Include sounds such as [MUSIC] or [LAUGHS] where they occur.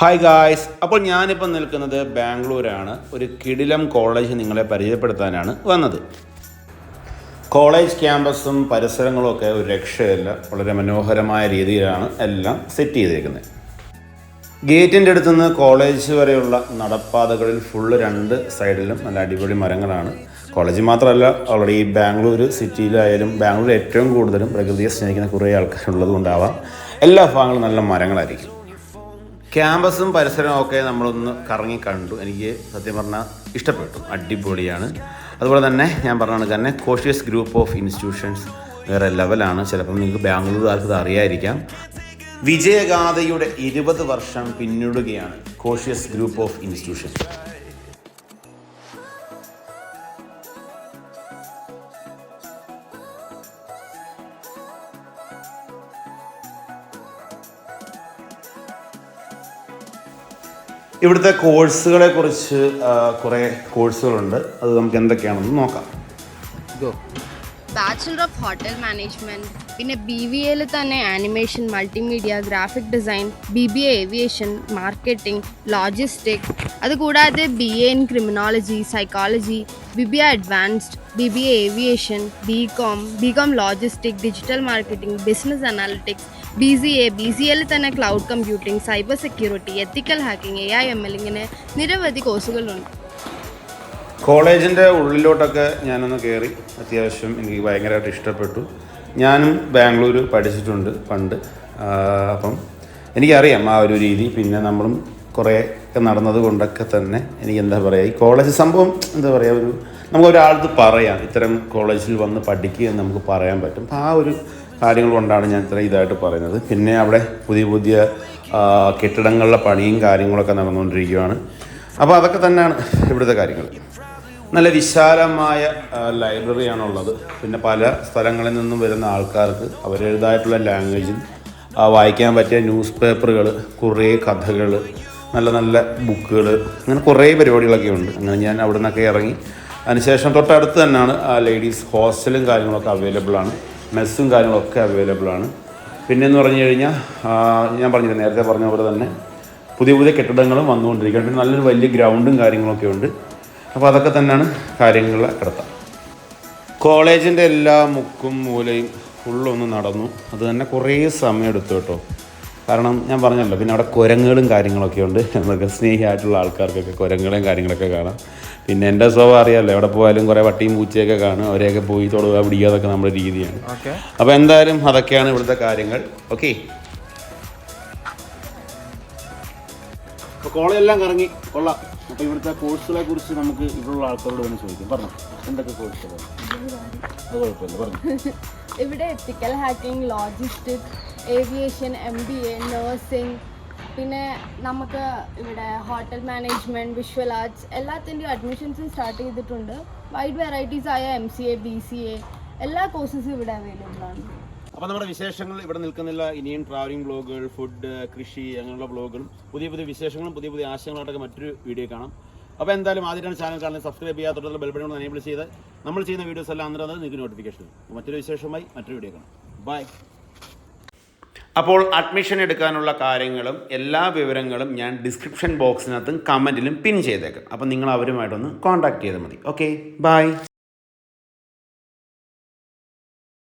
Hi guys അപ്പോൾ ഞാനിപ്പോൾ നിൽക്കുന്നത് ബാംഗ്ലൂരാണ്. ഒരു കിടിലം കോളേജ് നിങ്ങളെ പരിചയപ്പെടുത്താനാണ് വന്നത്. കോളേജ് ക്യാമ്പസും പരിസരങ്ങളും ഒക്കെ ഒരു രക്ഷയല്ല. വളരെ മനോഹരമായ രീതിയിലാണ് എല്ലാം സെറ്റ് ചെയ്തിരിക്കുന്നത് ഗേറ്റിന്റെ അടുത്തുനിന്ന് കോളേജ് വരെയുള്ള നടപ്പാതകളിൽ ഫുള്ള് രണ്ട് സൈഡിലും നല്ല അടിപൊളി മരങ്ങളാണ്. കോളേജ് മാത്രമല്ല ഓൾറെഡി ബാംഗ്ലൂർ സിറ്റിയിലായാലും ബാംഗ്ലൂർ ഏറ്റവും കൂടുതലും പ്രകൃതിയെ സ്നേഹിക്കുന്ന കുറേ ആൾക്കാരുള്ളത് കൊണ്ടാവാം എല്ലാ ഭാഗങ്ങളും നല്ല മരങ്ങളായിരിക്കും. ക്യാമ്പസും പരിസരവും ഒക്കെ നമ്മളൊന്ന് കറങ്ങി കണ്ടു. എനിക്ക് സത്യം പറഞ്ഞാൽ ഇഷ്ടപ്പെട്ടു. അടിപൊളിയാണ്. അതുപോലെ തന്നെ ഞാൻ പറഞ്ഞ തന്നെ കോഷ്യസ് ഗ്രൂപ്പ് ഓഫ് ഇൻസ്റ്റിറ്റ്യൂഷൻസ് വേറെ ലെവലാണ് ചിലപ്പം നിങ്ങൾക്ക് ബാംഗ്ലൂരുകാർക്ക് ഇത് അറിയായിരിക്കാം. വിജയഗാഥയുടെ ഇരുപത് വർഷം പിന്നിടുകയാണ് കോഷ്യസ് ഗ്രൂപ്പ് ഓഫ് ഇൻസ്റ്റിറ്റ്യൂഷൻ ഇവിടുത്തെ കോഴ്സുകളെ കുറിച്ച് കുറേ കോഴ്സുകളുണ്ട്. അത് നമുക്ക് എന്തൊക്കെയാണെന്ന് നോക്കാം. ബാച്ചുലർ ഓഫ് ഹോട്ടൽ മാനേജ്മെന്റ് പിന്നെ ബി വി എയിൽ തന്നെ animation multimedia graphic design B B A aviation marketing logistic അതുകൂടാതെ B A in criminology psychology B B A advanced B B A aviation B com B com logistic digital marketing business analytics B C A B C എല്ലിൽ തന്നെ cloud computing cyber security ethical hacking A I M L ഇങ്ങനെ നിരവധി കോഴ്സുകളുണ്ട്. കോളേജിന്റെ ഉള്ളിലോട്ടൊക്കെ ഞാനൊന്ന് കയറി. അത്യാവശ്യം എനിക്ക് ഭയങ്കരമായിട്ട് ഇഷ്ടപ്പെട്ടു. ഞാനും ബാംഗ്ലൂർ പഠിച്ചിട്ടുണ്ട് പണ്ട്. അപ്പം എനിക്കറിയാം ആ ഒരു രീതി. പിന്നെ നമ്മളും കുറേ ഒക്കെ നടന്നത് കൊണ്ടൊക്കെ തന്നെ എനിക്ക് എന്താ പറയുക ഈ കോളേജ് സംഭവം എന്താ പറയുക ഒരു നമുക്ക് ഒരാൾക്ക് പറയാം. ഇത്തരം കോളേജിൽ വന്ന് പഠിക്കുക എന്ന് നമുക്ക് പറയാൻ പറ്റും. അപ്പം ആ ഒരു കാര്യങ്ങൾ കൊണ്ടാണ് ഞാൻ ഇത്ര ഇതായിട്ട് പറയുന്നത്. പിന്നെ അവിടെ പുതിയ പുതിയ കെട്ടിടങ്ങളുടെ പണിയും കാര്യങ്ങളൊക്കെ നടന്നുകൊണ്ടിരിക്കുകയാണ്. അപ്പോൾ അതൊക്കെ തന്നെയാണ് ഇവിടുത്തെ കാര്യങ്ങൾ. നല്ല വിശാലമായ ലൈബ്രറിയാണുള്ളത്. പിന്നെ പല സ്ഥലങ്ങളിൽ നിന്നും വരുന്ന ആൾക്കാർക്ക് അവരുടേതായിട്ടുള്ള ലാംഗ്വേജിൽ വായിക്കാൻ പറ്റിയ ന്യൂസ് പേപ്പറുകൾ കുറേ കഥകൾ നല്ല നല്ല ബുക്കുകൾ അങ്ങനെ കുറേ പരിപാടികളൊക്കെ ഉണ്ട്. അങ്ങനെ ഞാൻ അവിടെ നിന്നൊക്കെ ഇറങ്ങി. അതിനുശേഷം തൊട്ടടുത്ത് തന്നെയാണ് ലേഡീസ് ഹോസ്റ്റലും കാര്യങ്ങളൊക്കെ അവൈലബിൾ ആണ്. മെസ്സും കാര്യങ്ങളൊക്കെ അവൈലബിൾ ആണ്. പിന്നെ എന്ന് പറഞ്ഞു കഴിഞ്ഞാൽ ഞാൻ പറഞ്ഞില്ല നേരത്തെ പറഞ്ഞ പോലെ തന്നെ പുതിയ പുതിയ കെട്ടിടങ്ങളും വന്നുകൊണ്ടിരിക്കുകയാണ്. പിന്നെ നല്ലൊരു വലിയ ഗ്രൗണ്ടും കാര്യങ്ങളൊക്കെ ഉണ്ട്. അപ്പോൾ അതൊക്കെ തന്നെയാണ് കാര്യങ്ങളുടെ കിടത്ത. കോളേജിന്റെ എല്ലാ മുക്കും മൂലയും ഫുള്ളൊന്ന് നടന്നു. അത് തന്നെ കുറേ സമയം എടുത്തു കേട്ടോ. കാരണം ഞാൻ പറഞ്ഞല്ലോ പിന്നെ അവിടെ കുരങ്ങുകളും കാര്യങ്ങളൊക്കെ ഉണ്ട്. മൃഗസ്നേഹിയായിട്ടുള്ള സ്നേഹിയായിട്ടുള്ള ആൾക്കാർക്കൊക്കെ കുരങ്ങുകളും കാര്യങ്ങളൊക്കെ കാണാം. പിന്നെ എന്റെ സ്വഭാവം അറിയാമല്ലോ എവിടെ പോയാലും കുറേ വട്ടിയും പൂച്ചയൊക്കെ കാണും. അവരെയൊക്കെ പോയി തൊടുക പിടിക്കുക അതൊക്കെ നമ്മുടെ രീതിയാണ്. അപ്പോൾ എന്തായാലും അതൊക്കെയാണ് ഇവിടുത്തെ കാര്യങ്ങൾ. ഓക്കെ. അപ്പോൾ കോളേജെല്ലാം കറങ്ങി. കൊള്ളാം. അപ്പോൾ ഇവിടുത്തെ കോഴ്സുകളെ കുറിച്ച് നമുക്ക് ഇവിടെയുള്ള ആൾക്കാരോട് വേണം ചോദിക്കാം. പറഞ്ഞു. എന്തൊക്കെ പറഞ്ഞു [LAUGHS] ഇവിടെ ethical hacking logistic aviation M B A nursing പിന്നെ നമുക്ക് ഇവിടെ ഹോട്ടൽ മാനേജ്മെന്റ് വിഷ്വൽ ആർട്സ് എല്ലാത്തിന്റെയും അഡ്മിഷൻസും സ്റ്റാർട്ട് ചെയ്തിട്ടുണ്ട്. വൈഡ് വെറൈറ്റീസ് ആയ M C A B C A എല്ലാ കോഴ്സസും ഇവിടെ അവൈലബിൾ ആണ്. അപ്പോൾ നമ്മുടെ വിശേഷങ്ങൾ ഇവിടെ നിൽക്കുന്നില്ല. ഇനിയും ട്രാവലിംഗ് ബ്ലോഗുകൾ ഫുഡ് കൃഷി അങ്ങനെയുള്ള ബ്ലോഗുകളും പുതിയ പുതിയ വിശേഷങ്ങളും പുതിയ പുതിയ ആശയങ്ങളായിട്ടൊക്കെ മറ്റൊരു വീഡിയോ കാണാം. അപ്പോൾ എന്തായാലും ആദ്യമായിട്ടാണ് ചാനൽ കാണുന്നത്. സബ്സ്ക്രൈബ് ചെയ്യാത്തുള്ള ബെൽബട്ടൺ ഒന്ന് എനേബിൾ ചെയ്ത് നമ്മൾ ചെയ്യുന്ന വീഡിയോസ് എല്ലാം അന്നേരം നിങ്ങൾക്ക് നോട്ടിഫിക്കേഷൻ മറ്റൊരു വിശേഷമായി മറ്റൊരു വീഡിയോ കാണാം. ബൈ അപ്പോൾ അഡ്മിഷൻ എടുക്കാനുള്ള കാര്യങ്ങളും എല്ലാ വിവരങ്ങളും ഞാൻ ഡിസ്ക്രിപ്ഷൻ ബോക്സിനകത്തും കമന്റിലും പിൻ ചെയ്തേക്കാം. അപ്പോൾ നിങ്ങൾ അവരുമായിട്ടൊന്ന് കോൺടാക്ട് ചെയ്താൽ മതി. Okay bye